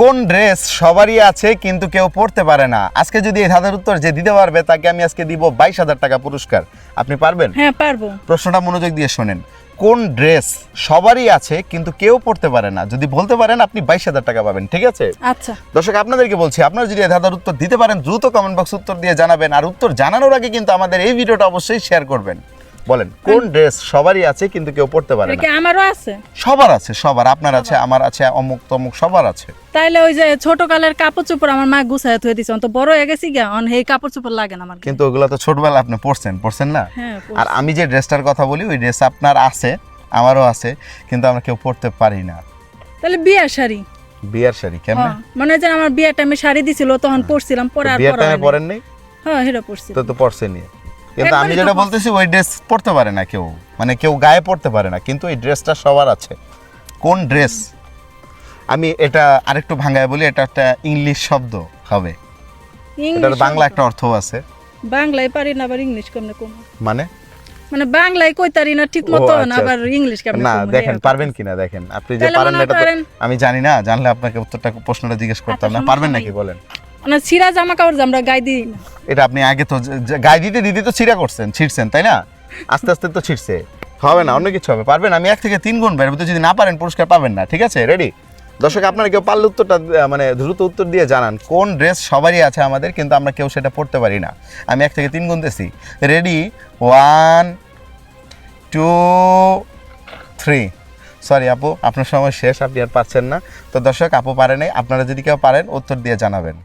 কোন ড্রেস সবারই আছে কিন্তু কেউ পড়তে পারে না। আজকে যদি এই ধাঁধার উত্তর যে দিতে পারবে তাকে আমি আজকে দিব বাইশ হাজার টাকা পুরস্কার। আপনি পারবেন? হ্যাঁ পারব। প্রশ্নটা মনোযোগ দিয়ে শোনেন। কোন ড্রেস সবারই আছে কিন্তু কেউ পড়তে পারে না। যদি বলতে পারেন আপনি বাইশ হাজার টাকা পাবেন ঠিক আছে? আচ্ছা। দর্শক আপনাদেরকে বলছি আপনারা যদি ধাঁধার উত্তর দিতে পারেন দ্রুত কমেন্ট বক্স উত্তর দিয়ে জানাবেন। আর উত্তর জানানোর আগে কিন্তু আমাদের এই ভিডিওটা অবশ্যই শেয়ার করবেন। বলেন কোন ড্রেস সবারই আছে কিন্তু কেউ পড়তে পারে না। আমারও আছে? সবার আছে সবার আপনার আছে আমার আছে অমুক তমুক সবার আছে। তাইলে ওই যে ছোট কালের কাপড় চোপড় আমার মা গুছায় থুয়ে দিছে তো বড় হয়ে গেছি গা অন এই কাপড় চোপড় লাগে না আমার কিন্তু ওগুলো তো ছোটবেলা আপনি পড়ছেন পড়ছেন না? হ্যাঁ আর আমি যে ড্রেসটার কথা বলি ওই ড্রেস আপনার আছে আমারও আছে কিন্তু আমরা কেউ পড়তে পারি না। তাহলে বিয়ের শাড়ি। বিয়ার শাড়ি কেমন? হ্যাঁ, মনে হয় যে আমার বিয়ের টাইমে শাড়ি দিছিল তখন পরছিলাম পরে আর বিয়ার টাইমে পরেন নাই হ্যাঁ হেটা পরছি। তো তো পড়ছেনি কিন্তু আমি যেটা বলতেছি ওই ড্রেস পড়তে পারে না কেউ। মানে কেউ গায়ে পড়তে পারে না কিন্তু এই ড্রেসটা সবার আছে। কোন ড্রেস আমি এটা আরেকটু ভাঙায় বলি এটা একটা ইংলিশ শব্দ হবে। এটার বাংলা একটা অর্থ আছে। বাংলায় পারি না আবার ইংলিশ কেমনে কম? মানে? মানে বাংলায় কইতারি না ঠিক মতো আচ্ছা। না আবার ইংলিশ কেমনে না দেখেন পারবেন কিনা দেখেন। আপনি যে পারেন এটা আমি জানি না জানলে আপনাকে উত্তরটা প্রশ্নটা জিজ্ঞেস করতাম না। পারবেন নাকি বলেন? মানে ছিঁড়া জামা কাপড় আমরা গায়ে দিই না। এটা আপনি আগে তো গায়ে দিতে দিতে তো ছিঁড়া করছেন, ছিঁড়ছেন, তাই না? আস্তে আস্তে তো ছিঁড়ছে। হবে না, অন্য কিছু হবে। পারবেন? আমি এক থেকে তিন গুণ বের যদি না পারেন, পুরস্কার পাবেন না। ঠিক আছে? রেডি দর্শক, আপনারা কেউ পারলে উত্তরটা মানে দ্রুত উত্তর দিয়ে জানান। কোন ড্রেস সবারই আছে আমাদের, কিন্তু আমরা কেউ সেটা পড়তে পারি না। আমি এক থেকে তিন গুণ দিছি। Ready one two three sorry আপু, আপনার সময় শেষ, আপনি আর পারছেন না। তো দর্শক, আপু পারেন আপনারা যদি কেউ পারেন, উত্তর দিয়ে জানাবেন।